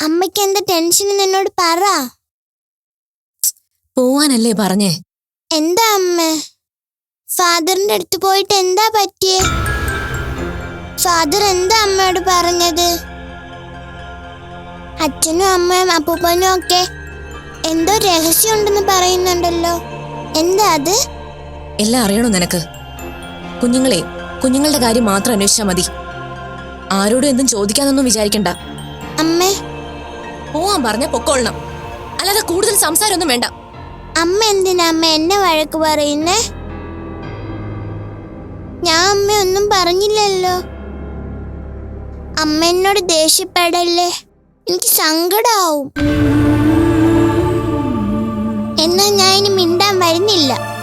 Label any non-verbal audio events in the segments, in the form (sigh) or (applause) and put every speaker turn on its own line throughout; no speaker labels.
അമ്മയ്ക്ക് എന്താ ടെൻഷൻ എന്നോട് പറ.
പോവാനല്ലേ പറഞ്ഞേ?
എന്താ അമ്മ? ഫാദറിന്റെ അടുത്ത് പോയിട്ട് എന്താ പറ്റിയേ? ഫാദർ എന്താ അമ്മയോട് പറഞ്ഞത്? അച്ഛനും അമ്മയും അപ്പൂപ്പനും ഒക്കെ എന്തോ രഹസ്യം ഉണ്ടെന്ന് പറയുന്നുണ്ടല്ലോ. എന്താ അത്?
എല്ലാം അറിയണോ നിനക്ക്? കുഞ്ഞുങ്ങളെ കുഞ്ഞുങ്ങളുടെ കാര്യം മാത്രം അന്വേഷിച്ചാൽ മതി. ആരോടും എന്തും ചോദിക്കാനൊന്നും വിചാരിക്കണ്ട.
അമ്മേ
പോവാൻ പറഞ്ഞ പൊക്കോളണം. അല്ലാതെ കൂടുതൽ സംസാരമൊന്നും വേണ്ട.
അമ്മ എന്തിനാ അമ്മ എന്നെ വഴക്ക് പറയുന്നേ? ഞാൻ അമ്മ ഒന്നും പറഞ്ഞില്ലല്ലോ. അമ്മ എന്നോട് ദേഷ്യപ്പെടല്ലേ? എനിക്ക് സങ്കടാവും. എന്നാ ഞാൻ ഇനി മിണ്ടാൻ വരുന്നില്ല.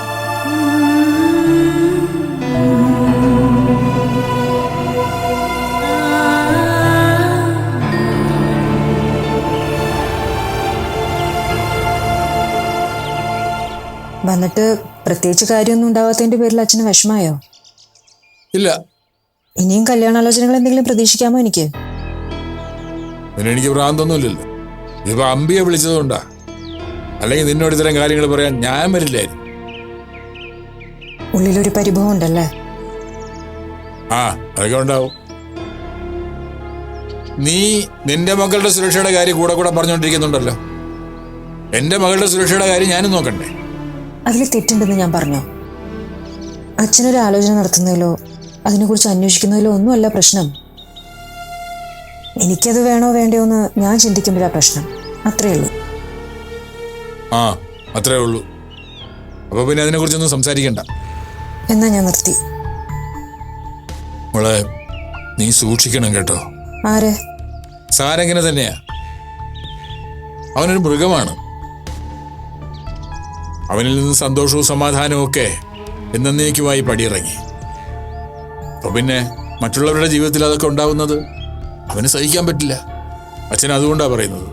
വന്നിട്ട് പ്രത്യേകിച്ച് കാര്യമൊന്നും ഉണ്ടാവാത്തതിന്റെ പേരിൽ അച്ഛന് വിഷമായോ?
ഇല്ല.
ഇനിയും കല്യാണാലോചനകൾ എന്തെങ്കിലും പ്രതീക്ഷിക്കാമോ എനിക്ക്?
പിന്നെ എനിക്ക് ഭ്രാന്തൊന്നുമില്ലല്ലോ. ഇതിപ്പോ അമ്പിയെ വിളിച്ചതുകൊണ്ടാ. അല്ലെങ്കിൽ നിന്നോട് ഇത്തരം കാര്യങ്ങൾ പറയാൻ ഞാൻ വരില്ലായിരുന്നു.
ഉള്ളിലൊരു പരിഭവം ഉണ്ടല്ലേ?
ആ അതൊക്കെ ഉണ്ടാവും. നീ നിന്റെ മകളുടെ സുരക്ഷയുടെ കാര്യം കൂടെ കൂടെ പറഞ്ഞുകൊണ്ടിരിക്കുന്നുണ്ടല്ലോ. എന്റെ മകളുടെ സുരക്ഷയുടെ കാര്യം ഞാനും നോക്കണ്ടേ?
അതിൽ തെറ്റുണ്ടെന്ന് ഞാൻ പറഞ്ഞോ? അച്ഛനൊരു ആലോചന നടത്തുന്നതിലോ അതിനെക്കുറിച്ച് അന്വേഷിക്കുന്നതിലോ ഒന്നുമല്ല പ്രശ്നം. എനിക്കത് വേണോ വേണ്ടയോ എന്ന് ഞാൻ ചിന്തിക്കുമ്പോഴാ പ്രശ്നം. അത്രയേ ഉള്ളൂ.
ആ അത്രേ ഉള്ളൂ. അപ്പൊ പിന്നെ അതിനെക്കുറിച്ചൊന്നും സംസാരിക്കണ്ട.
എന്നാ ഞാൻ നിർത്തി.
മോളെ നീ സൂക്ഷിക്കണം കേട്ടോ.
ആരെ?
സാരങ്ങനെ തന്നെയാ. അവനൊരു മൃഗമാണ്. അവനിൽ നിന്ന് സന്തോഷവും സമാധാനവും ഒക്കെ എന്നേക്കുമായി പടിയിറങ്ങി. അപ്പൊ പിന്നെ മറ്റുള്ളവരുടെ ജീവിതത്തിൽ അതൊക്കെ ഉണ്ടാവുന്നത് അവന് സഹിക്കാൻ പറ്റില്ല. അച്ഛൻ അതുകൊണ്ടാണ് പറയുന്നത്.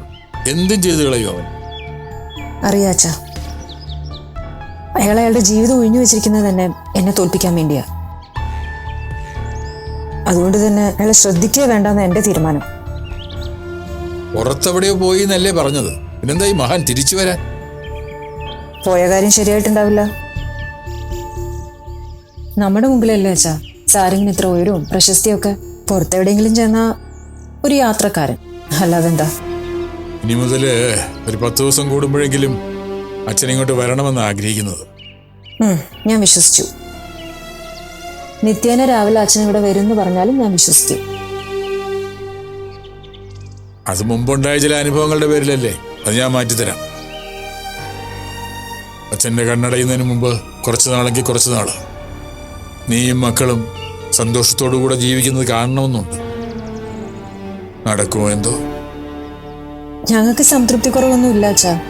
എന്തും ചെയ്തു കളയോ അവൻ.
അറിയാച്ച അയാൾ അയാളുടെ ജീവിതം ഒഴിഞ്ഞു വെച്ചിരിക്കുന്നത് തന്നെ എന്നെ തോൽപ്പിക്കാൻ വേണ്ടിയാ. അതുകൊണ്ട് തന്നെ അയാളെ ശ്രദ്ധിക്കുക വേണ്ടെന്ന് എന്റെ തീരുമാനം.
പുറത്തെവിടെയോ പോയി എന്നല്ലേ പറഞ്ഞത്. പിന്നെന്താ ഈ മഹാൻ തിരിച്ചു വരാൻ?
പോയ കാര്യം ശരിയായിട്ടുണ്ടാവില്ല. നമ്മുടെ മുമ്പിലല്ലേ അച്ഛാ? സാരിങ്ങിന് ഇത്ര ഉയരവും പ്രശസ്തിയൊക്കെ പുറത്തെവിടെയെങ്കിലും ചെന്നാ ഒരു യാത്രക്കാരൻ. അല്ലാതെന്താ?
ഇനി മുതൽ ഒരു പത്ത് ദിവസം കൂടുമ്പോഴെങ്കിലും അച്ഛൻ ഇങ്ങോട്ട് വരണമെന്ന് ആഗ്രഹിക്കുന്നത്.
ഞാൻ വിശ്വസിച്ചു. നിത്യേന രാവിലെ അച്ഛൻ ഇവിടെ വരും എന്ന് പറഞ്ഞാലും ഞാൻ വിശ്വസിക്കും
അത് മുമ്പുണ്ടായ ചില അനുഭവങ്ങളുടെ പേരിലല്ലേ? അത് ഞാൻ മാറ്റിത്തരാം. അച്ഛന്റെ കണ്ണടയുന്നതിന് മുമ്പ് കുറച്ച് നാളെങ്കിൽ കുറച്ച് നാൾ നീയും മക്കളും സന്തോഷത്തോടു കൂടെ ജീവിക്കുന്നത് കാണണമെന്നുണ്ട്. നടക്കുമോ എന്തോ?
ഞങ്ങൾക്ക് സംതൃപ്തി കുറവൊന്നും ഇല്ല അച്ഛാ.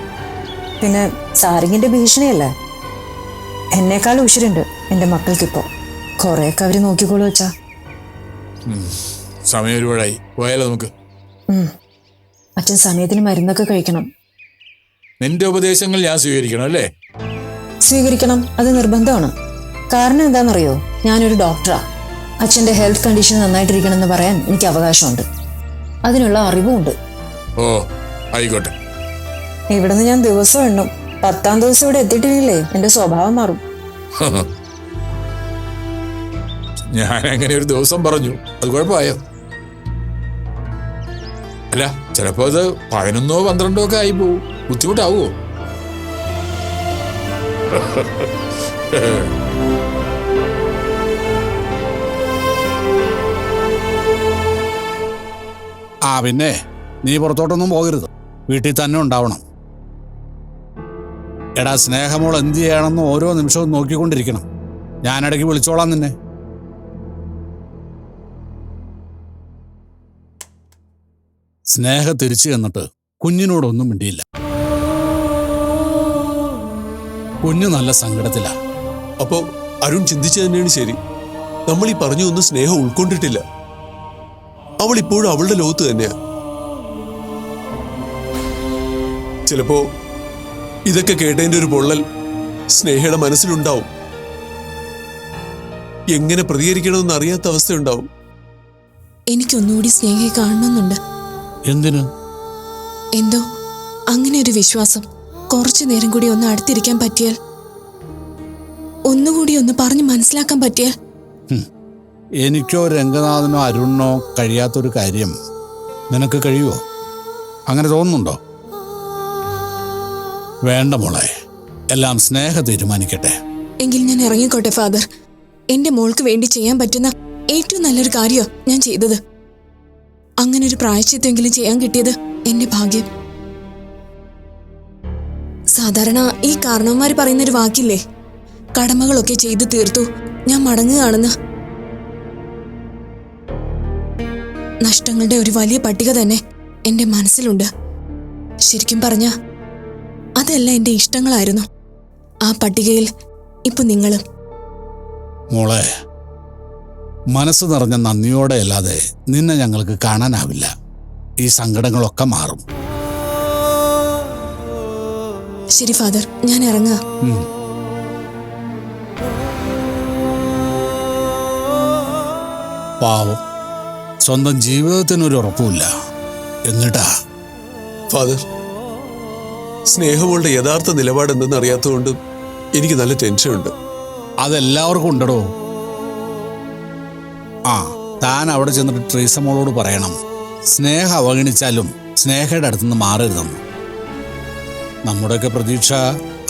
പിന്നെ സാരിങ്ങിന്റെ ഭീഷണിയല്ലേ. എന്നേക്കാൾ ഉശിരുണ്ട് എന്റെ മക്കൾക്കിപ്പോ. കുറെയൊക്കെ അവർ നോക്കിക്കോളൂ അച്ഛാ.
സമയം ഒരുപാടായി. പോയാലോ നമുക്ക്.
അച്ഛൻ സമയത്തിന് മരുന്നൊക്കെ കഴിക്കണം.
നിന്റെ ഉപദേശങ്ങൾ ഞാൻ സ്വീകരിക്കണം അല്ലേ?
സ്വീകരിക്കണം. അത് നിർബന്ധമാണ്. കാരണം എന്താണെന്നറിയോ? ഞാനൊരു ഡോക്ടറാ അച്ഛന്റെ ഹെൽത്ത് കണ്ടീഷൻ നന്നായിട്ടിരിക്കണം എന്ന് പറയാൻ എനിക്ക് അവകാശമുണ്ട്. അതിനുള്ള അറിവുമുണ്ട്.
ഓ ആയിക്കോട്ടെ.
ഇവിടുന്ന് ഞാൻ ദിവസം എണ്ണും. പത്താം ദിവസം ഇവിടെ എത്തിയിട്ടില്ലേ? എന്റെ സ്വഭാവം മാറും.
ഞാൻ അങ്ങനെ ഒരു ദിവസം പറഞ്ഞു. അത് കുഴപ്പമായോ? അല്ല ചിലപ്പോ അത് പതിനൊന്നോ പന്ത്രണ്ടോ ഒക്കെ ആയി പോവും. ബുദ്ധിമുട്ടാവോ
ആ പിന്നെ നീ പുറത്തോട്ടൊന്നും പോകരുത്. വീട്ടിൽ തന്നെ ഉണ്ടാവണം. എടാ സ്നേഹമോൾ എന്ത് ചെയ്യണമെന്ന് ഓരോ നിമിഷവും നോക്കിക്കൊണ്ടിരിക്കണം. ഞാനിടയ്ക്ക് വിളിച്ചോളാം നിന്നെ. സ്നേഹ തിരിച്ചു ചെന്നിട്ട് കുഞ്ഞിനോടൊന്നും മിണ്ടിയില്ല. കുഞ്ഞു നല്ല സങ്കടത്തിലാ.
അപ്പോ അരുൺ ചിന്തിച്ചു തന്നെയാണ് ശരി. നമ്മൾ ഈ പറഞ്ഞു ഒന്നും സ്നേഹം ഉൾക്കൊണ്ടിട്ടില്ല. അവൾ ഇപ്പോഴും അവളുടെ ലോകത്ത് തന്നെയാ. ചിലപ്പോ ഇതൊക്കെ കേട്ടതിന്റെ ഒരു പൊള്ളൽ സ്നേഹയുടെ മനസ്സിലുണ്ടാവും. എങ്ങനെ പ്രതികരിക്കണമെന്ന് അറിയാത്ത അവസ്ഥയുണ്ടാവും.
എനിക്കൊന്നുകൂടി സ്നേഹയെ കാണണമെന്നുണ്ട്.
എന്തിനാ?
എന്തോ? അങ്ങനെ ഒരു വിശ്വാസം. കുറച്ചു നേരം കൂടി ഒന്ന് അടുത്തിരിക്കാൻ പറ്റിയാൽ? ഒന്നുകൂടി ഒന്ന് പറഞ്ഞു മനസ്സിലാക്കാൻ പറ്റിയാൽ?
എനിക്കോ രംഗനാഥനോ അരുണിനോ കഴിയാത്തൊരു കാര്യം നിനക്ക് കഴിയുമോ അങ്ങനെ തോന്നുന്നുണ്ടോ? വേണ്ട മോളെ. എല്ലാം സ്നേഹ തീരുമാനിക്കട്ടെ.
എങ്കിൽ ഞാൻ ഇറങ്ങിക്കോട്ടെ ഫാദർ. എന്റെ മോൾക്ക് വേണ്ടി ചെയ്യാൻ പറ്റുന്ന ഏറ്റവും നല്ലൊരു കാര്യമാണ് ഞാൻ ചെയ്തത്. അങ്ങനെ ഒരു പ്രായശ്ചിത്തെങ്കിലും ചെയ്യാൻ കിട്ടിയത് എന്റെ ഭാഗ്യം. സാധാരണ ഈ കാരണവന്മാർ പറയുന്നൊരു വാക്കില്ലേ? കടമകളൊക്കെ ചെയ്തു തീർത്തു. ഞാൻ മടങ്ങുകയാണെന്ന്. നഷ്ടങ്ങളുടെ ഒരു വലിയ പട്ടിക തന്നെ എന്റെ മനസ്സിലുണ്ട്. ശരിക്കും പറഞ്ഞ അതല്ല എന്റെ ഇഷ്ടങ്ങളായിരുന്നു. ആ പട്ടികയിൽ ഇപ്പൊ നിങ്ങളും.
മോളെ മനസ്സ് നിറഞ്ഞ നന്ദിയോടെ അല്ലാതെ നിന്നെ ഞങ്ങൾക്ക് കാണാനാവില്ല. ഈ സങ്കടങ്ങളൊക്കെ മാറും.
ശരി ഫാദർ. ഞാൻ
ഇറങ്ങാം. പാവം. സ്വന്തം ജീവിതത്തിനൊരു ഉറപ്പുമില്ല. എന്നിട്ടാ
ഫാദർ സ്നേഹമുള്ള യഥാർത്ഥ നിലപാട് എന്തെന്ന് അറിയാത്തതുകൊണ്ട് എനിക്ക് നല്ല ടെൻഷൻ ഉണ്ട്
അതെല്ലാവർക്കും ഉണ്ടടോ? ആ താൻ അവിടെ ചെന്നിട്ട് ട്രീസ മോളോട് പറയണം. സ്നേഹം അവഗണിച്ചാലും സ്നേഹയുടെ അടുത്തുനിന്ന് മാറരുതെന്ന്. നമ്മുടെയൊക്കെ പ്രതീക്ഷ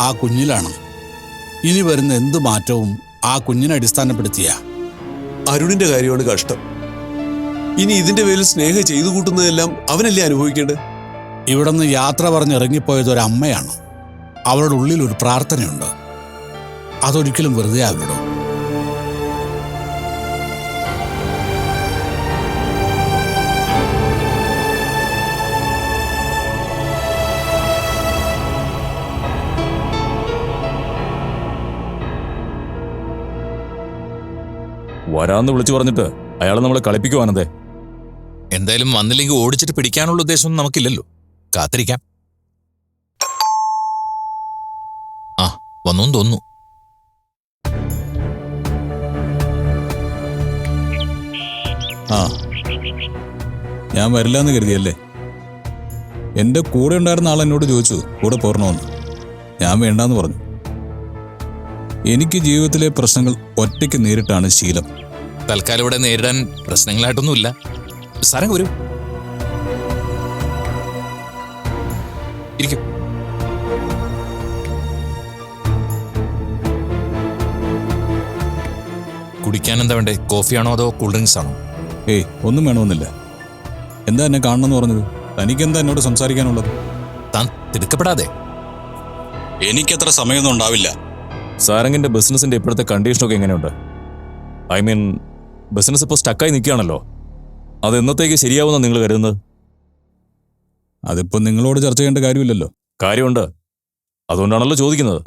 ആ കുഞ്ഞിലാണ്. ഇനി വരുന്ന എന്ത് മാറ്റവും ആ കുഞ്ഞിനെ അടിസ്ഥാനപ്പെടുത്തിയ?
അരുണിന്റെ കാര്യമാണ് കഷ്ടം. ഇനി ഇതിന്റെ പേരിൽ സ്നേഹ ചെയ്തു കൂട്ടുന്നതെല്ലാം അവനല്ലേ അനുഭവിക്കേണ്ടത്?
ഇവിടെ നിന്ന് യാത്ര പറഞ്ഞ് ഇറങ്ങിപ്പോയത് ഒരു അമ്മയാണ് അവളുടെ ഉള്ളിൽ ഒരു പ്രാർത്ഥനയുണ്ട്. അതൊരിക്കലും വെറുതെ ആവിടോ
വരാന്ന് വിളിച്ചു പറഞ്ഞിട്ട് അയാൾ നമ്മളെ കളിപ്പിക്കുവാനതേ.
എന്തായാലും വന്നില്ലെങ്കിൽ ഓടിച്ചിട്ട് പിടിക്കാനുള്ള ഉദ്ദേശമൊന്നും നമുക്കില്ലല്ലോ. കാത്തിരിക്കാം. ആ വന്നു തോന്നുന്നു.
ആ. ഞാൻ വരില്ല എന്ന് കരുതിയല്ലേ? എന്റെ കൂടെ ഉണ്ടായിരുന്ന ആൾ എന്നോട് ചോദിച്ചു കൂടെ പോരണമെന്ന് ഞാൻ വേണ്ടാന്ന് പറഞ്ഞു. എനിക്ക് ജീവിതത്തിലെ പ്രശ്നങ്ങൾ ഒറ്റയ്ക്ക് നേരിട്ടാണ് ശീലം.
തൽക്കാലം ഇവിടെ നേരിടാൻ പ്രശ്നങ്ങളായിട്ടൊന്നുമില്ല. സാറേ വരൂ. ഇരിക്കും. കുടിക്കാൻ എന്താ വേണ്ടേ? കോഫിയാണോ അതോ കൂൾ ഡ്രിങ്ക്സ് ആണോ?
ഏയ് ഒന്നും വേണമെന്നില്ല. എന്താ എന്നെ കാണണമെന്ന് പറഞ്ഞത്? തനിക്കെന്താ എന്നോട് സംസാരിക്കാനുള്ളത്?
താൻ തിടുക്കപ്പെടാതെ.
എനിക്കത്ര സമയമൊന്നും ഉണ്ടാവില്ല. സാരംഗിന്റെ ബിസിനസിന്റെ ഇപ്പോഴത്തെ കണ്ടീഷനൊക്കെ എങ്ങനെയുണ്ട്? ഐ മീൻ ബിസിനസ് ഇപ്പോൾ സ്റ്റക്കായി നിൽക്കുകയാണല്ലോ. അത് എന്നത്തേക്ക് ശരിയാവുന്ന നിങ്ങൾ കരുതുന്നത്?
അതിപ്പോൾ നിങ്ങളോട് ചർച്ച ചെയ്യേണ്ട കാര്യമില്ലല്ലോ.
കാര്യമുണ്ട്. അതുകൊണ്ടാണല്ലോ ചോദിക്കുന്നത്.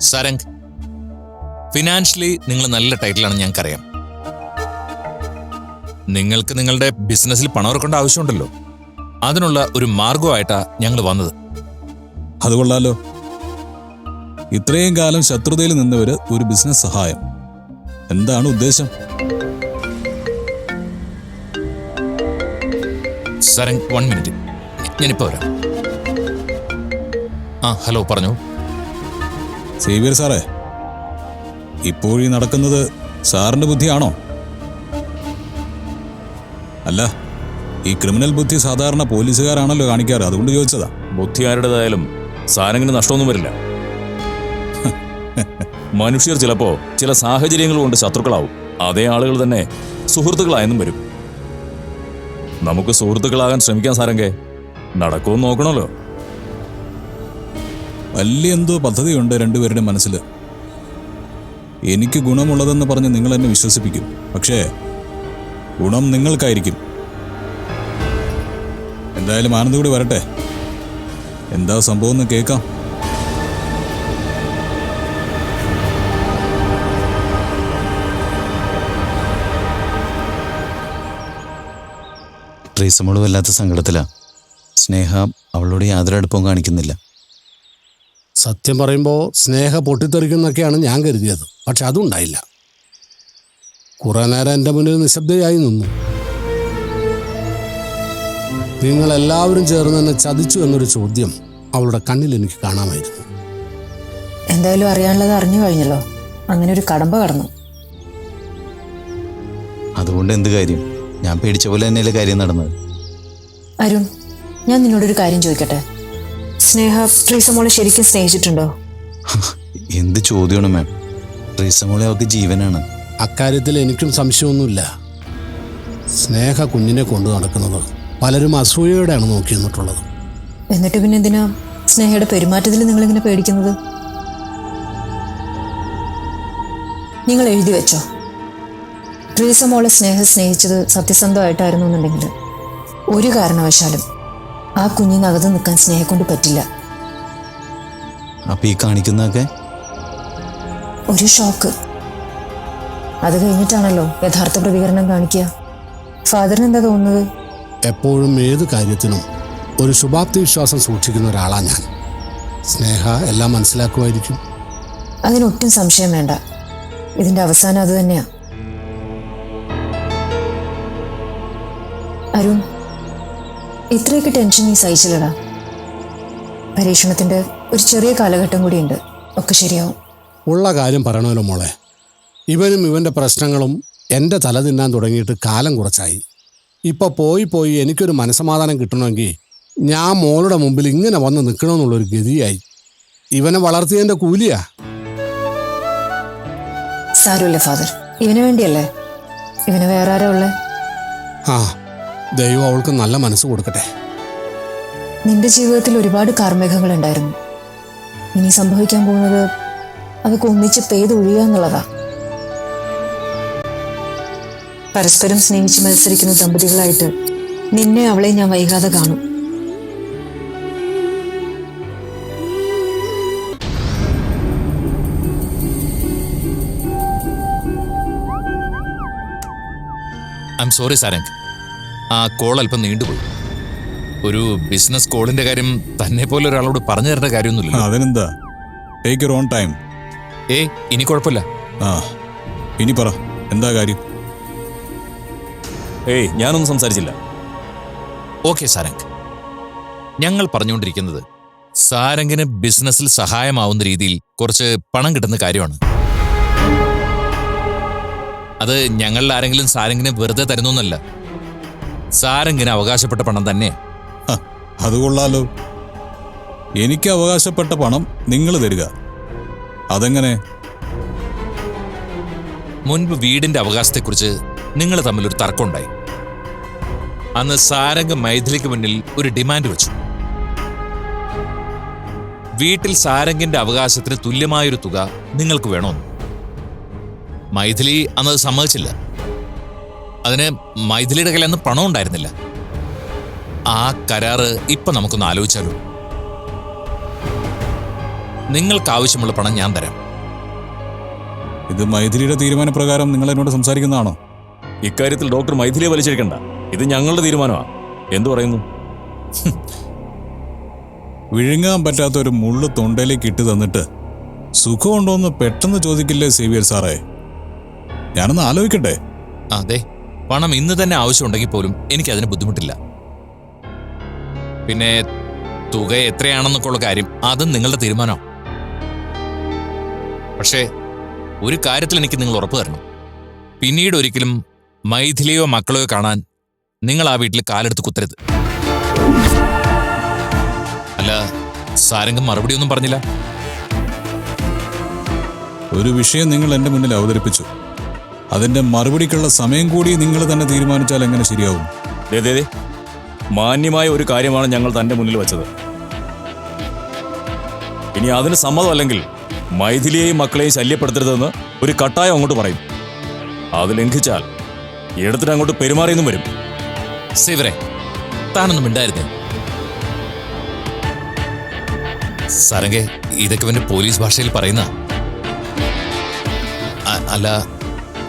സരംഗ് ഫിനാൻഷ്യലി നിങ്ങൾ നല്ല ടൈറ്റിലാണ് ഞങ്ങൾക്കറിയാം. നിങ്ങൾക്ക് നിങ്ങളുടെ ബിസിനസ്സിൽ പണം ഇറക്കേണ്ട ആവശ്യമുണ്ടല്ലോ. അതിനുള്ള ഒരു മാർഗമായിട്ടാണ് ഞങ്ങൾ വന്നത്.
അത് കൊള്ളാലോ. ഇത്രയും കാലം ശത്രുതയിൽ നിന്നവര് ഒരു ബിസിനസ് സഹായം. എന്താണ് ഉദ്ദേശം?
സരംഗ് വൺ മിനിറ്റ് ഞാനിപ്പോ വരാം. ആ ഹലോ പറഞ്ഞു.
സേവിയർ സാറേ ഇപ്പോഴീ നടക്കുന്നത് സാറിന്റെ ബുദ്ധിയാണോ? അല്ല ഈ ക്രിമിനൽ ബുദ്ധി സാധാരണ പോലീസുകാരാണല്ലോ കാണിക്കാറ്. അതുകൊണ്ട് ചോദിച്ചതാ.
ബുദ്ധി ആരുടേതായാലും സാരംഗിന് നഷ്ടമൊന്നും വരില്ല. മനുഷ്യർ ചിലപ്പോൾ ചില സാഹചര്യങ്ങൾ കൊണ്ട് ശത്രുക്കളാവും. അതേ ആളുകൾ തന്നെ സുഹൃത്തുക്കളായെന്നും വരും. നമുക്ക് സുഹൃത്തുക്കളാകാൻ ശ്രമിക്കാൻ സാരംഗേ. നടക്കുമെന്ന് നോക്കണമല്ലോ.
വലിയ എന്തോ പദ്ധതിയുണ്ട് രണ്ടുപേരുടെ മനസ്സിൽ എനിക്ക് ഗുണമുള്ളതെന്ന് പറഞ്ഞ് നിങ്ങൾ എന്നെ വിശ്വസിപ്പിക്കും. പക്ഷേ ഗുണം നിങ്ങൾക്കായിരിക്കും. എന്തായാലും ആനന്ദ കൂടി വരട്ടെ. എന്താ സംഭവം എന്ന് കേൾക്കാം.
ട്രീസമോൾ വല്ലാത്ത സങ്കടത്തിലാണ് സ്നേഹ അവളോട് യാതൊരു അടുപ്പവും കാണിക്കുന്നില്ല.
സത്യം പറയുമ്പോൾ സ്നേഹ പൊട്ടിത്തെറിക്കുന്നൊക്കെയാണ് ഞാൻ കരുതിയത്. പക്ഷെ അതുണ്ടായില്ല. കുറേ നേരം എന്റെ മുന്നിൽ നിശബ്ദയായി നിന്നു. നിങ്ങൾ എല്ലാവരും ചേർന്ന് എന്നെ ചതിച്ചു എന്നൊരു ചോദ്യം അവളുടെ കണ്ണിൽ എനിക്ക് കാണാമായിരുന്നു.
എന്തായാലും അറിയാനുള്ളത് അറിഞ്ഞു കഴിഞ്ഞല്ലോ. അങ്ങനെ ഒരു കടമ്പ കടന്നു.
അതുകൊണ്ട് എന്ത് കാര്യം? ഞാൻ പേടിച്ച പോലെ തന്നെയല്ലേ കാര്യം നടന്നത്?
അരുൺ ഞാൻ നിന്നോടൊരു കാര്യം ചോദിക്കട്ടെ? സ്നേഹ ട്രീസമോളെ ശരിക്കും സ്നേഹിച്ചിട്ടുണ്ടോ? (laughs)
എന്ത് ചോദ്യമാണ് മാം? ട്രീസമോളെ അവൾക്ക് ജീവനാണ്.
അക്കാര്യത്തിൽ എനിക്കും സംശയമൊന്നുമില്ല. സ്നേഹ കുഞ്ഞിനെ കൊണ്ടു നടക്കുന്നത് പലരും അസൂയയോടെയാണ് നോക്കി നിന്നിട്ടുള്ളത്
എന്നിട്ട് പിന്നെ എന്തിനാ സ്നേഹയുടെ പെരുമാറ്റത്തിൽ നിങ്ങളിങ്ങനെ പേടിക്കുന്നത്? നിങ്ങൾ എഴുതി വെച്ചോ. ട്രീസമോളെ സ്നേഹ സ്നേഹിച്ചത് സത്യസന്ധമായിട്ടായിരുന്നു എന്നുണ്ടെങ്കിൽ ഒരു കാരണവശാലും ആ കുഞ്ഞിന് അകത്ത് നിൽക്കാൻ സ്നേഹം കൊണ്ട് പറ്റില്ല.
അപ്പൊ ഈ കാണിക്കുന്നതൊക്കെ?
ഒരു ഷോക്ക്. അത് കഴിഞ്ഞിട്ടാണല്ലോ യഥാർത്ഥ പ്രതികരണം കാണിക്കുക. ഫാദറിന് എന്താ തോന്നുന്നത്?
എപ്പോഴും ഏത് കാര്യത്തിനും ഒരു ശുഭാപ്തി വിശ്വാസം സൂക്ഷിക്കുന്ന ഒരാളാണ് ഞാൻ. സ്നേഹ എല്ലാം മനസ്സിലാക്കുമായിരിക്കും.
അതിനൊട്ടും സംശയം വേണ്ട. ഇതിന്റെ അവസാനം അത് തന്നെയാ. അരുൺ ഇത്രയൊക്കെ ടെൻഷൻ നീ സഹിച്ചില്ലടാ. പരീക്ഷണത്തിന്റെ ഒരു ചെറിയ കാലഘട്ടം കൂടിയുണ്ട്. ഒക്കെ ശരിയാവും.
ഉള്ള കാര്യം പറയണമല്ലോ മോളെ. ഇവനും ഇവന്റെ പ്രശ്നങ്ങളും എന്റെ തല തിന്നാൻ തുടങ്ങിയിട്ട് കാലം കുറച്ചായി. ഇപ്പൊ പോയി പോയി എനിക്കൊരു മനസമാധാനം കിട്ടണമെങ്കിൽ ഞാൻ മോളുടെ മുമ്പിൽ ഇങ്ങനെ വന്ന് നിൽക്കണമെന്നുള്ളൊരു ഗതിയായി. ഇവനെ വളർത്തിയതിന്റെ കൂലിയാ.
സാരമില്ല ഫാദർ ഇവന് വേണ്ടിയല്ലേ? ഇവന് വേറെ ആരാ ഉള്ളേ?
ആ ദൈവം അവൾക്ക് നല്ല മനസ്സ് കൊടുക്കട്ടെ.
നിന്റെ ജീവിതത്തിൽ ഒരുപാട് കാർമേഘങ്ങൾ ഉണ്ടായിരുന്നു ഇനി സംഭവിക്കാൻ പോകുന്നത് അതൊക്കെ ഒന്നിച്ച് പെയ്തൊഴിയുക എന്നുള്ളതാ. പരസ്പരം സ്നേഹിച്ച് മത്സരിക്കുന്ന ദമ്പതികളായിട്ട് നിന്നെ അവളെ ഞാൻ വൈകാതെ കാണും.
ഐ എം സോറി സാരംഗ് ആ കോൾ അല്പം നീണ്ടുപോയി. ഒരു ബിസിനസ് കോളിന്റെ കാര്യം തന്നെ പോലെ ഒരാളോട് പറഞ്ഞു തരേണ്ട കാര്യമൊന്നുമില്ല
അതിനെന്താ? ടേക്ക് യുവർ ഓൺ ടൈം
ഏ ഇനി കുഴപ്പമില്ല.
ആ ഇനി പറ എന്താ കാര്യം? ഏയ് ഞാനൊന്നും സംസാരിച്ചില്ല.
ഓക്കെ സാരംഗ്. ഞങ്ങൾ പറഞ്ഞുകൊണ്ടിരിക്കുന്നത് സാരംഗിന് ബിസിനസ്സിൽ സഹായമാവുന്ന രീതിയിൽ കുറച്ച് പണം കിട്ടുന്ന കാര്യമാണ്. അത് ഞങ്ങളിൽ ആരെങ്കിലും സാരംഗിന് വെറുതെ തരുന്നൊന്നല്ല സാരംഗിന് അവകാശപ്പെട്ട പണം
തന്നെ. അത് കൊള്ളാലോ. എനിക്ക് അവകാശപ്പെട്ട പണം നിങ്ങൾ തരിക. അതെങ്ങനെ?
മുൻപ് വീടിന്റെ അവകാശത്തെക്കുറിച്ച് നിങ്ങൾ തമ്മിൽ ഒരു തർക്കമുണ്ടായി. അന്ന് സാരംഗ് മൈഥിലിക്ക് മുന്നിൽ ഒരു ഡിമാൻഡ് വെച്ചു. വീട്ടിൽ സാരംഗിന്റെ അവകാശത്തിന് തുല്യമായൊരു തുക നിങ്ങൾക്ക് വേണമെന്ന് മൈഥിലി അന്നത് സമ്മതിച്ചില്ല. അതിന് മൈഥിലിയുടെ കയ്യിൽ അന്ന് പണം ഉണ്ടായിരുന്നില്ല. ആ കരാറ് ഇപ്പൊ നമുക്കൊന്ന് ആലോചിച്ചാലോ. നിങ്ങൾക്ക് ആവശ്യമുള്ള പണം ഞാൻ തരാം.
ഇത് മൈഥിലിയുടെ തീരുമാനപ്രകാരം നിങ്ങൾ എന്നോട് സംസാരിക്കുന്നതാണോ? ഇക്കാര്യത്തിൽ ഡോക്ടർ മൈഥിലിയെ വലിച്ചെടുക്കണ്ട. ഇത് ഞങ്ങളുടെ തീരുമാനമാണ് എന്തു പറയുന്നു? വിഴുങ്ങാൻ പറ്റാത്ത ഒരു മുള്ളു തൊണ്ടയിലേക്ക് ഇട്ട് തന്നിട്ട് സുഖമുണ്ടോ എന്ന് പെട്ടെന്ന് ചോദിക്കില്ലേ സേവിയർ സാറേ? ഞാനൊന്ന് ആലോചിക്കട്ടെ.
അതെ. പണം ഇന്ന് തന്നെ ആവശ്യമുണ്ടെങ്കിൽ പോലും എനിക്ക് എനിക്കതിന് ബുദ്ധിമുട്ടില്ല. പിന്നെ തുക എത്രയാണെന്നൊക്കെയുള്ള കാര്യം അതും നിങ്ങളുടെ തീരുമാനം പക്ഷേ ഒരു കാര്യത്തിൽ എനിക്ക് നിങ്ങൾ ഉറപ്പ് തരണം. പിന്നീട് ഒരിക്കലും മൈഥിലിയോ മക്കളെയോ കാണാൻ നിങ്ങൾ ആ വീട്ടിൽ കാലെടുത്ത് കുത്തരുത്. അല്ല സാരംഗം മറുപടി ഒന്നും പറഞ്ഞില്ല.
ഒരു വിഷയം നിങ്ങൾ എന്റെ മുന്നിൽ അവതരിപ്പിച്ചു. അതിന്റെ മറുപടിക്കുള്ള സമയം കൂടി നിങ്ങൾ തന്നെ തീരുമാനിച്ചാൽ എങ്ങനെ ശരിയാവും? മാന്യമായ ഒരു കാര്യമാണ് ഞങ്ങൾ തന്റെ മുന്നിൽ വെച്ചത്. ഇനി അതിന് സമ്മതമല്ലെങ്കിൽ മൈഥിലിയെയും മക്കളെയും ശല്യപ്പെടുത്തരുതെന്ന് ഒരു കട്ടായം അങ്ങോട്ട് പറയും. അത് ലംഘിച്ചാൽ എടുത്തിട്ട് അങ്ങോട്ട് പെരുമാറിയെന്നും വരും.
സിവരെ താനൊന്നും ഉണ്ടായിരുന്നേ സാരംഗെ ഇതൊക്കെ പിന്നെ പോലീസ് ഭാഷയിൽ പറയുന്ന അല്ല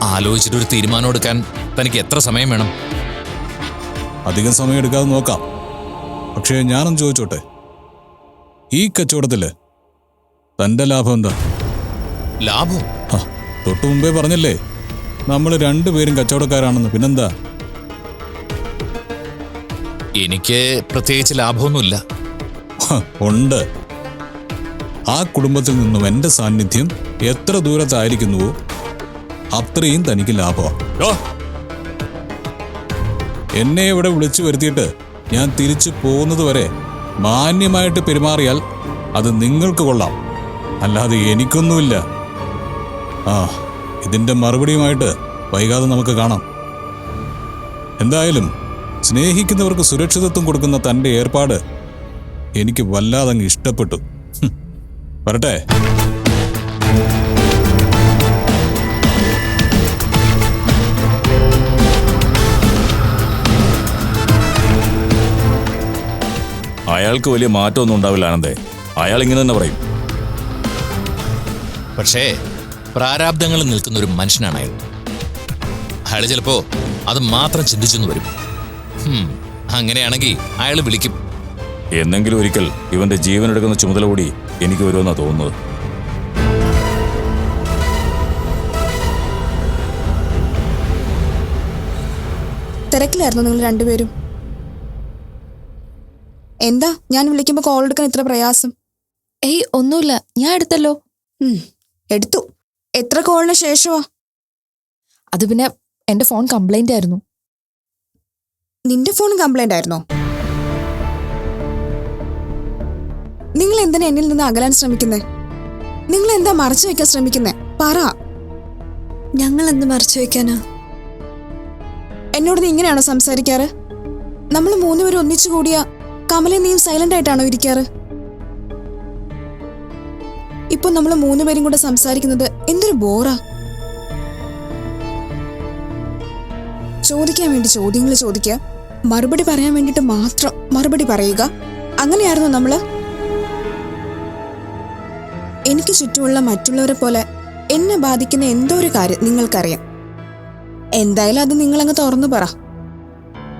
ആലോചിച്ചിട്ടൊരു തീരുമാനം എടുക്കാൻ തനിക്ക് എത്ര സമയം വേണം?
അധികം സമയം എടുക്കാതെ നോക്കാം. പക്ഷേ ഞാനൊന്ന് ചോദിച്ചോട്ടെ? ഈ കച്ചവടത്തിൽ തന്റെ ലാഭം എന്താ?
ലാഭം?
തൊട്ടു മുമ്പേ പറഞ്ഞല്ലേ? നമ്മൾ രണ്ടുപേരും കച്ചവടക്കാരാണെന്ന്. പിന്നെന്താ?
എനിക്ക് പ്രത്യേകിച്ച് ലാഭമൊന്നുമില്ല.
ഉണ്ട്. ആ കുടുംബത്തിൽ നിന്നും എന്റെ സാന്നിധ്യം എത്ര ദൂരത്തായിരിക്കുന്നുവോ അത്രയും തനിക്ക്
ലാഭം.
എന്നെ ഇവിടെ വിളിച്ചു വരുത്തിയിട്ട് ഞാൻ തിരിച്ചു പോകുന്നത് വരെ മാന്യമായിട്ട് പെരുമാറിയാൽ അത് നിങ്ങൾക്ക് കൊള്ളാം. അല്ലാതെ എനിക്കൊന്നുമില്ല. ആ ഇതിന്റെ മറുപടിയുമായിട്ട് വൈകാതെ നമുക്ക് കാണാം. എന്തായാലും സ്നേഹിക്കുന്നവർക്ക് സുരക്ഷിതത്വം കൊടുക്കുന്ന തന്റെ ഏർപ്പാട് എനിക്ക് വല്ലാതങ്ങ് ഇഷ്ടപ്പെട്ടു. ഹും. വരട്ടെ.
അയാൾക്ക് വലിയ മാറ്റമൊന്നും ഉണ്ടാവില്ല ആനന്ദേ അയാൾ ഇങ്ങനെ തന്നെ പറയും.
പക്ഷേ പ്രാരാബ്ദങ്ങൾ നിൽക്കുന്ന ഒരു മനുഷ്യനാണ് അയാൾ. അയാൾ ചിലപ്പോ അത് മാത്രം ചിന്തിച്ചെന്ന് വരും. ഹും, അങ്ങനെയാണെങ്കിൽ അയാൾ വിളിക്കും.
എന്നെങ്കിലും ഒരിക്കൽ ഇവന്റെ ജീവൻ എടുക്കുന്ന ചുമതല കൂടി എനിക്ക് വരുമെന്നാ തോന്നുന്നത്.
തിരക്കിലായിരുന്നു നിങ്ങൾ രണ്ടുപേരും. എന്താ? ഞാൻ വിളിക്കുമ്പോൾ കോൾ എടുക്കാൻ ഇത്ര പ്രയാസം.
ഏയ് ഒന്നുമില്ല. ഞാൻ എടുത്തല്ലോ.
എടുത്തു. എത്ര കോളിന് ശേഷമാ
അത് പിന്നെ എന്റെ ഫോൺ കംപ്ലൈന്റ് ആയിരുന്നു.
നിന്റെ ഫോൺ കംപ്ലൈന്റ് ആയിരുന്നോ? നിങ്ങൾ എന്തിനാ എന്നിൽ നിന്ന് അകലാൻ ശ്രമിക്കുന്നേ? നിങ്ങൾ എന്താ മറച്ചു വെക്കാൻ ശ്രമിക്കുന്നേ? പറ.
ഞങ്ങൾ എന്ത് മറച്ചു വെക്കാനാ?
എന്നോട് നീ ഇങ്ങനെയാണോ സംസാരിക്കാറ്? നമ്മൾ മൂന്നുപേരും ഒന്നിച്ചു കൂടിയ കമലെ നീയും സൈലന്റ് ആയിട്ടാണോ ഇരിക്കാറ്? ഇപ്പൊ നമ്മൾ മൂന്നുപേരും കൂടെ സംസാരിക്കുന്നത് എന്തൊരു ബോറാ ചോദിക്കാൻ വേണ്ടി ചോദ്യങ്ങൾ ചോദിക്കുക. മറുപടി പറയാൻ വേണ്ടിട്ട് മാത്രം മറുപടി പറയുക. അങ്ങനെയായിരുന്നു നമ്മൾ. എനിക്ക് ചുറ്റുമുള്ള മറ്റുള്ളവരെ പോലെ എന്നെ ബാധിക്കുന്ന എന്തോ ഒരു കാര്യം നിങ്ങൾക്കറിയാം. എന്തായാലും അത് നിങ്ങളങ്ങ് തുറന്നു പറ.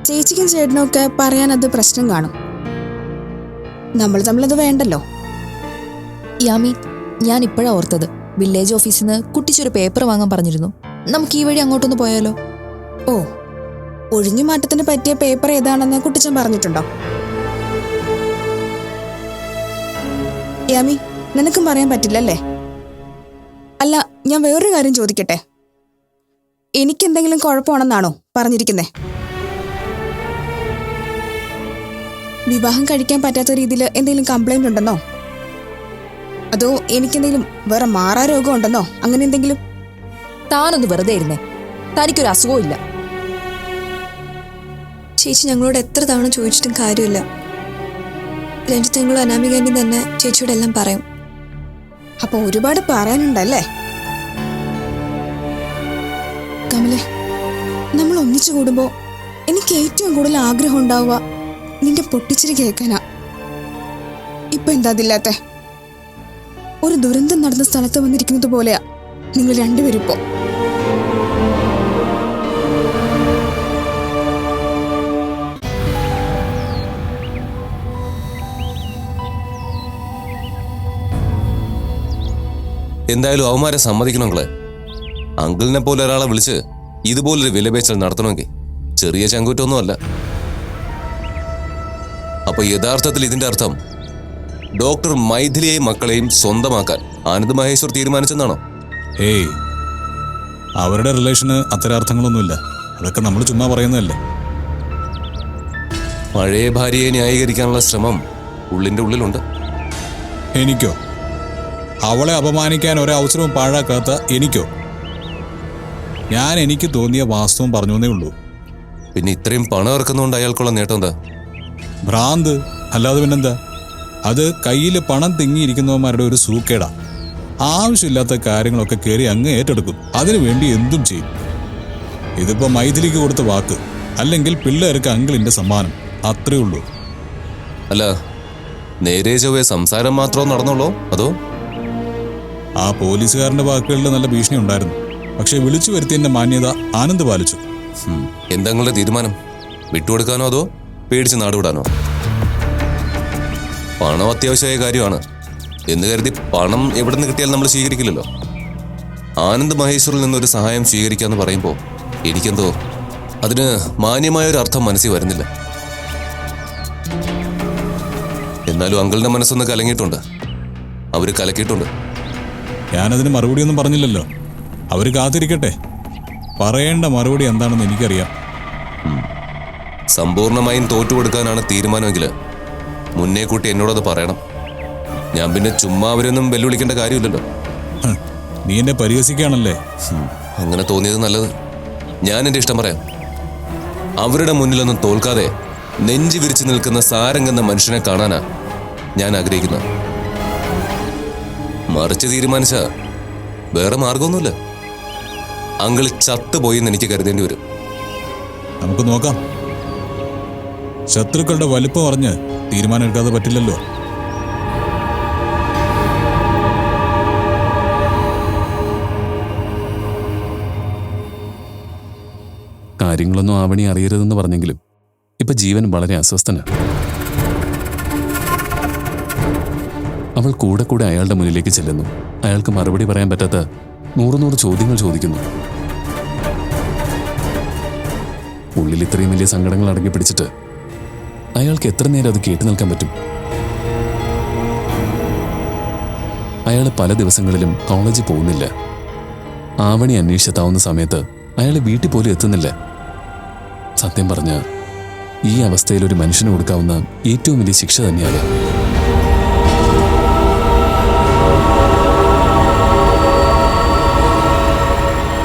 ചേച്ചിക്കും ചേട്ടനും ഒക്കെ പറയാൻ അത് പ്രശ്നം കാണും. നമ്മൾ തമ്മിലത് വേണ്ടല്ലോ.
യാമി ഞാൻ ഇപ്പോഴാ ഓർത്തത്. വില്ലേജ് ഓഫീസിൽ നിന്ന് കുട്ടിച്ചൊരു പേപ്പർ വാങ്ങാൻ പറഞ്ഞിരുന്നു. നമുക്ക് ഈ വഴി അങ്ങോട്ടൊന്ന് പോയാലോ?
ഓ ഒഴിഞ്ഞു മാറ്റത്തിന് പറ്റിയ പേപ്പർ ഏതാണെന്ന് കുട്ടിച്ചൻ പറഞ്ഞിട്ടുണ്ടോ? യാമി നിനക്കും പറയാൻ പറ്റില്ലല്ലേ? അല്ല ഞാൻ വേറൊരു കാര്യം ചോദിക്കട്ടെ? എനിക്കെന്തെങ്കിലും കുഴപ്പമാണെന്നാണോ പറഞ്ഞിരിക്കുന്നേ? വിവാഹം കഴിക്കാൻ പറ്റാത്ത രീതിയിൽ എന്തെങ്കിലും കംപ്ലൈന്റ് ഉണ്ടെന്നോ? അതോ എനിക്കെന്തെങ്കിലും വേറെ മാറാ രോഗം ഉണ്ടെന്നോ അങ്ങനെ എന്തെങ്കിലും?
താനൊന്ന് വെറുതെ ഇരുന്നേ. തനിക്കൊരു അസുഖവും ഇല്ല.
ചേച്ചി ഞങ്ങളോട് എത്ര തവണ ചോദിച്ചിട്ടും കാര്യമില്ല. രഞ്ജിത്ത് ഞങ്ങളും അനാമികാന്റിയും തന്നെ ചേച്ചിയോട് എല്ലാം പറയും.
അപ്പൊ ഒരുപാട് പറയാനുണ്ടല്ലേ? കമലെ നമ്മൾ ഒന്നിച്ചു കൂടുമ്പോ എനിക്ക് ഏറ്റവും കൂടുതൽ ആഗ്രഹം ഉണ്ടാവുക നിന്റെ പൊട്ടിച്ചിരി കേൾക്കാനാ. ഇപ്പൊ എന്താ അതില്ലാത്ത? ഒരു ദുരന്തം നടന്ന സ്ഥലത്ത് വന്നിരിക്കുന്നത് പോലെയാ നിങ്ങൾ രണ്ടുപേരും ഇപ്പോ.
എന്തായാലും അവന്മാരെ സമ്മതിക്കണങ്ങളെ അങ്കിളിനെ പോലെ ഒരാളെ വിളിച്ച് ഇതുപോലൊരു വിലപേച്ചൽ നടത്തണമെങ്കിൽ ചെറിയ ചങ്കൂറ്റൊന്നുമല്ല. അപ്പൊ യഥാർത്ഥത്തിൽ ഇതിന്റെ അർത്ഥം ഡോക്ടർ മൈഥിലിയെയും മക്കളെയും സ്വന്തമാക്കാൻ ആനന്ദ് മഹേശ്വർ തീരുമാനിച്ചെന്നാണോ?
ഏയ് അവരുടെ റിലേഷന് അത്തരം അർത്ഥങ്ങളൊന്നുമില്ല. അതൊക്കെ നമ്മൾ ചുമ്മാ പറയുന്നതല്ലേ?
പഴയ ഭാര്യയെ ന്യായീകരിക്കാനുള്ള ശ്രമം ഉള്ളിന്റെ ഉള്ളിലുണ്ട്.
എനിക്കോ? അവളെ അപമാനിക്കാൻ ഒരവസരവും പാഴാക്കാത്ത എനിക്കോ? ഞാൻ എനിക്ക് തോന്നിയ വാസ്തവം പറഞ്ഞു ഉള്ളൂ.
പിന്നെ ഇത്രയും പണം ഇറക്കുന്നതുകൊണ്ട് അയാൾക്കുള്ള നേട്ടം എന്താ?
ഭ്രാന്ത്. അല്ലാതെ പിന്നെന്താ? അത് കയ്യിൽ പണം തിങ്ങിയിരിക്കുന്നവന്മാരുടെ ഒരു സൂക്കേടാ. ആവശ്യമില്ലാത്ത കാര്യങ്ങളൊക്കെ കയറി അങ്ങ് ഏറ്റെടുക്കും. അതിനു വേണ്ടി എന്തും ചെയ്യും. ഇതിപ്പോ മൈഥിലിക്ക് കൊടുത്ത വാക്ക്. അല്ലെങ്കിൽ പിള്ളേർക്ക് അങ്കിളിന്റെ സമ്മാനം. അത്രേ ഉള്ളൂ.
അല്ല നേരെ ചൊവ്വേ സംസാരം മാത്രമോ നടന്നുള്ളോ? അതോ?
ആ പോലീസുകാരന്റെ വാക്കുകളിൽ നല്ല ഭീഷണി ഉണ്ടായിരുന്നു. പക്ഷെ വിളിച്ചു വരുത്തിയതിന്റെ മാന്യത ആനന്ദ് പാലിച്ചു.
എന്താ തീരുമാനം? വിട്ടുകൊടുക്കാനോ അതോ? പേടിച്ച് നാടുവിടാനോ? പണം അത്യാവശ്യമായ കാര്യമാണ്. എന്ന് കരുതി പണം എവിടെ നിന്ന് കിട്ടിയാൽ നമ്മൾ സ്വീകരിക്കില്ലല്ലോ. ആനന്ദ് മഹേശ്വറിൽ നിന്നൊരു സഹായം സ്വീകരിക്കാന്ന് പറയുമ്പോൾ എനിക്കെന്തോ അതിന് മാന്യമായ ഒരു അർത്ഥം മനസ്സിൽ വരുന്നില്ല. എന്നാലും അങ്കിളിന്റെ മനസ്സൊന്ന് കലങ്ങിയിട്ടുണ്ട്. അവർ കലക്കിയിട്ടുണ്ട്.
ഞാനതിന് മറുപടിയൊന്നും പറഞ്ഞില്ലല്ലോ. അവർ കാത്തിരിക്കട്ടെ. പറയേണ്ട മറുപടി എന്താണെന്ന് എനിക്കറിയാം.
സമ്പൂർണമായും തോറ്റുകൊടുക്കാനാണ് തീരുമാനമെങ്കിൽ മുന്നേ കൂട്ടി എന്നോടത് പറയണം. ഞാൻ പിന്നെ ചുമ്മാ അവരൊന്നും വെല്ലുവിളിക്കേണ്ട കാര്യമില്ലല്ലോ.
നീ എന്നെ പരിഹസിക്കുകയാണല്ലേ?
അങ്ങനെ തോന്നിയത് നല്ലത്. ഞാൻ എന്റെ ഇഷ്ടം പറയാം. അവരുടെ മുന്നിലൊന്നും തോൽക്കാതെ നെഞ്ചു വിരിച്ചു നിൽക്കുന്ന സാരംഗെന്ന മനുഷ്യനെ കാണാനാ ഞാൻ ആഗ്രഹിക്കുന്നത്. മറിച്ച് തീരുമാനിച്ച വേറെ മാർഗമൊന്നുമില്ല. അങ്കിൾ ചത്തുപോയി എന്ന് എനിക്ക് കരുതേണ്ടി വരും.
നമുക്ക് നോക്കാം. ശത്രുക്കളുടെ വലിപ്പം അറിഞ്ഞ് തീരുമാനമെടുക്കാതെ പറ്റില്ലല്ലോ.
കാര്യങ്ങളൊന്നും ആവണി അറിയരുതെന്ന് പറഞ്ഞെങ്കിലും ഇപ്പൊ ജീവൻ വളരെ അസ്വസ്ഥനാണ് അവൾ കൂടെ കൂടെ അയാളുടെ മുന്നിലേക്ക് ചെല്ലുന്നു. അയാൾക്ക് മറുപടി പറയാൻ പറ്റാത്ത നൂറ് നൂറ് ചോദ്യങ്ങൾ ചോദിക്കുന്നു. ഉള്ളിൽ ഇത്രയും വലിയ സങ്കടങ്ങൾ അടങ്ങി പിടിച്ചിട്ട് അയാൾക്ക് എത്ര നേരം അത് കേട്ടു നിൽക്കാൻ പറ്റും? അയാൾ പല ദിവസങ്ങളിലും കോളേജിൽ പോകുന്നില്ല. ആവണി അന്വേഷിച്ചെത്താവുന്ന സമയത്ത് അയാൾ വീട്ടിൽ പോലും എത്തുന്നില്ല. സത്യം പറഞ്ഞ ഈ അവസ്ഥയിൽ ഒരു മനുഷ്യന് കൊടുക്കാവുന്ന ഏറ്റവും വലിയ ശിക്ഷ തന്നെയാണ്